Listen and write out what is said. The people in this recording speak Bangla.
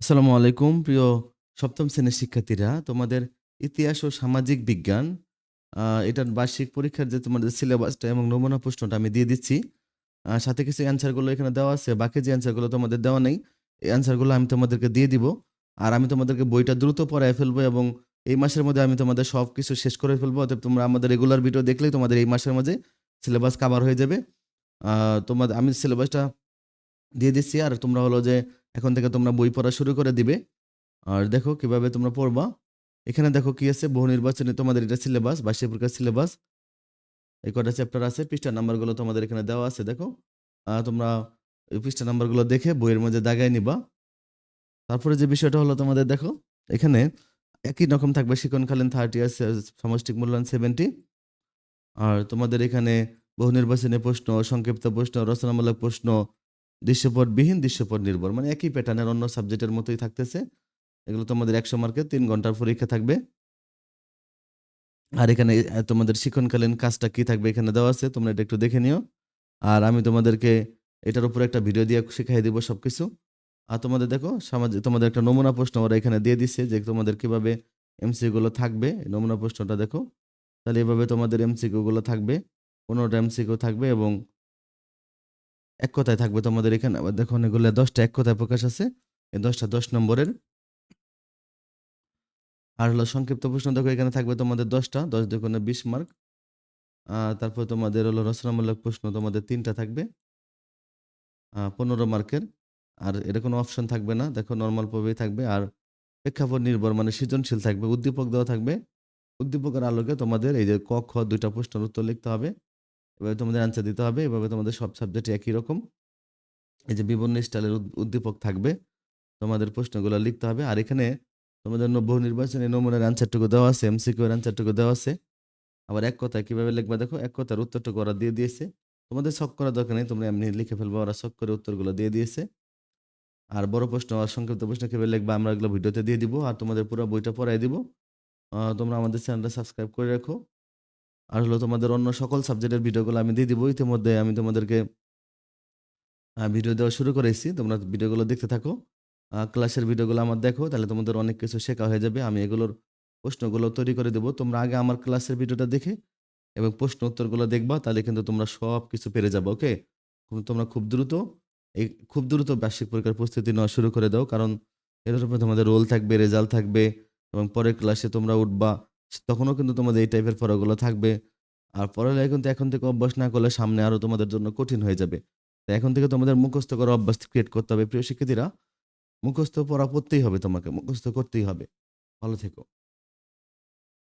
আসসালামু আলাইকুম, প্রিয় সপ্তম শ্রেণির শিক্ষার্থীরা। তোমাদের ইতিহাস ও সামাজিক বিজ্ঞান এটার বার্ষিক পরীক্ষার যে তোমাদের সিলেবাসটা এবং নমুনা প্রশ্নটা আমি দিয়ে দিচ্ছি সাথে কিছু অ্যান্সারগুলো এখানে দেওয়া আছে। বাকি যে অ্যান্সারগুলো তোমাদের দেওয়া নেই, এই অ্যান্সারগুলো আমি তোমাদেরকে দিয়ে দিব। আর আমি তোমাদেরকে বইটা দ্রুত পড়ায় ফেলব এবং এই মাসের মধ্যে আমি তোমাদের সব কিছু শেষ করে ফেলব। অতএব তোমরা আমাদের রেগুলার ভিডিও দেখলেই তোমাদের এই মাসের মধ্যে সিলেবাস কাভার হয়ে যাবে। তোমাদের, আমি সিলেবাসটা দিয়ে দিচ্ছি। আর তোমরা হলো যে এখন থেকে তোমরা বই পড়া শুরু করে দিবে। আর দেখো কীভাবে তোমরা পড়বা। এখানে দেখো কি আছে? বহু নির্বাচনে তোমাদের এটা সিলেবাস বার্ষিক পরীক্ষার সিলেবাস এই কটা চ্যাপ্টার আছে পৃষ্ঠা নাম্বারগুলো তোমাদের এখানে দেওয়া আছে, দেখো। তোমরা এই পৃষ্ঠা নাম্বারগুলো দেখে বইয়ের মধ্যে দাগায় নিবা। তারপরে যে বিষয়টা হলো তোমাদের, দেখো, এখানে একই রকম থাকবে শিক্ষণকালীন থার্টি আছে সামষ্টিক মূল্যায়ন সেভেন্টি আর তোমাদের এখানে বহু নির্বাচনী প্রশ্ন, সংক্ষিপ্ত প্রশ্ন, রচনামূলক প্রশ্ন দৃশ্যপটবিহীন দৃশ্যপট নির্ভর মানে একই প্যাটার্নের অন্য সাবজেক্টের মতোই থাকতেছে। এগুলো তোমাদের একশো মার্কের তিন ঘণ্টার পরীক্ষা থাকবে। আর এখানে তোমাদের শিক্ষণকালীন কাজটা কি থাকবে এখানে দেওয়া আছে, তোমরা এটা একটু দেখে নিও। আর আমি তোমাদেরকে এটার উপরে একটা ভিডিও দিয়ে শিখাই দিব সবকিছু। আর তোমাদের দেখো সামাজিক তোমাদের একটা নমুনা প্রশ্ন ওরা এখানে দিয়ে দিচ্ছে যে তোমাদের কীভাবে এমসিকিউ গুলো থাকবে। নমুনা প্রশ্নটা দেখো, তাহলে এভাবে তোমাদের এমসিকিউ গুলো থাকবে পনেরোটা এমসিকিউ থাকবে এবং এক কথায় থাকবে তোমাদের এখানে। আবার দেখো অনেকগুলো দশটা এক কথায় প্রকাশ আছে। এই দশটা দশ নম্বরের। আর হলো সংক্ষিপ্ত প্রশ্ন, দেখো এখানে থাকবে তোমাদের দশটা, দশ দুগুণে বিশ মার্ক। তারপর তোমাদের হলো রচনামূলক প্রশ্ন, তোমাদের তিনটা থাকবে। পনেরো মার্কের। আর এটা কোনো অপশন থাকবে না। দেখো নর্মাল ভাবেই থাকবে। আর প্রেক্ষাপট নির্ভর মানে সৃজনশীল থাকবে। উদ্দীপক দেওয়া থাকবে। উদ্দীপকের আলোকে তোমাদের এই যে ক, খ দুইটা প্রশ্নের উত্তর লিখতে হবে। এভাবে তোমাদের অ্যান্সার দিতে হবে, এভাবে তোমাদের সব সাবজেক্টে একই রকম। এই যে বিভিন্ন স্টাইলের উদ্দীপক থাকবে, তোমাদের প্রশ্নগুলো লিখতে হবে। আর এখানে তোমাদের ন- বহু নির্বাচনী নমুনার অ্যান্সারটুকু দেওয়া আছে এমসিকিউ এর অ্যান্সারটুকু দেওয়া আছে। আবার এক কথায় কীভাবে লিখবা দেখো, এক কথার উত্তরটুকু ওরা দিয়ে দিয়েছে। তোমাদের শখ করার দরকার নেই, তোমরা এমনি লিখে ফেলবা, ওরা শখ করে উত্তরগুলো দিয়ে দিয়েছে। আর বড় প্রশ্ন আর সংক্ষিপ্ত প্রশ্ন কীভাবে লিখবা, আমরা এগুলো ভিডিওতে দিয়ে দিব। আর তোমাদের পুরো বইটা পড়াই দিব। তোমরা আমাদের চ্যানেলটা সাবস্ক্রাইব করে রাখো। আর হলো তোমাদের অন্য সকল সাবজেক্টের ভিডিওগুলো আমি দিয়ে দিব। ইতিমধ্যে আমি তোমাদেরকে ভিডিও দেওয়া শুরু করেছি। তোমরা ভিডিওগুলো দেখতে থাকো। ক্লাসের ভিডিওগুলো আমার দেখো, তাহলে তোমাদের অনেক কিছু শেখা হয়ে যাবে। আমি এগুলোর প্রশ্নগুলো তৈরি করে দেবো। তোমরা আগে আমার ক্লাসের ভিডিওটা দেখে এবং প্রশ্ন উত্তরগুলো দেখবা, তাহলে কিন্তু তোমরা সব কিছু পেরে যাব ওকে তোমরা খুব দ্রুত, এই খুব দ্রুত বার্ষিক পরীক্ষার প্রস্তুতি নেওয়া শুরু করে দাও। কারণ এর তোমাদের রোল থাকবে রেজাল্ট থাকবে এবং পরের ক্লাসে তোমরা উঠবা। তখনও কিন্তু তোমাদের এই টাইপের পড়াগুলো থাকবে। আর পড়ালেখা কিন্তু এখন থেকে অভ্যাস না করলে সামনে আরও তোমাদের জন্য কঠিন হয়ে যাবে। তাই এখন থেকে তোমাদের মুখস্থ করা অভ্যাস ক্রিয়েট করতে হবে। প্রিয় শিক্ষার্থীরা, মুখস্থ পড়া পড়তেই হবে তোমাকে, মুখস্থ করতেই হবে। ভালো থেকো।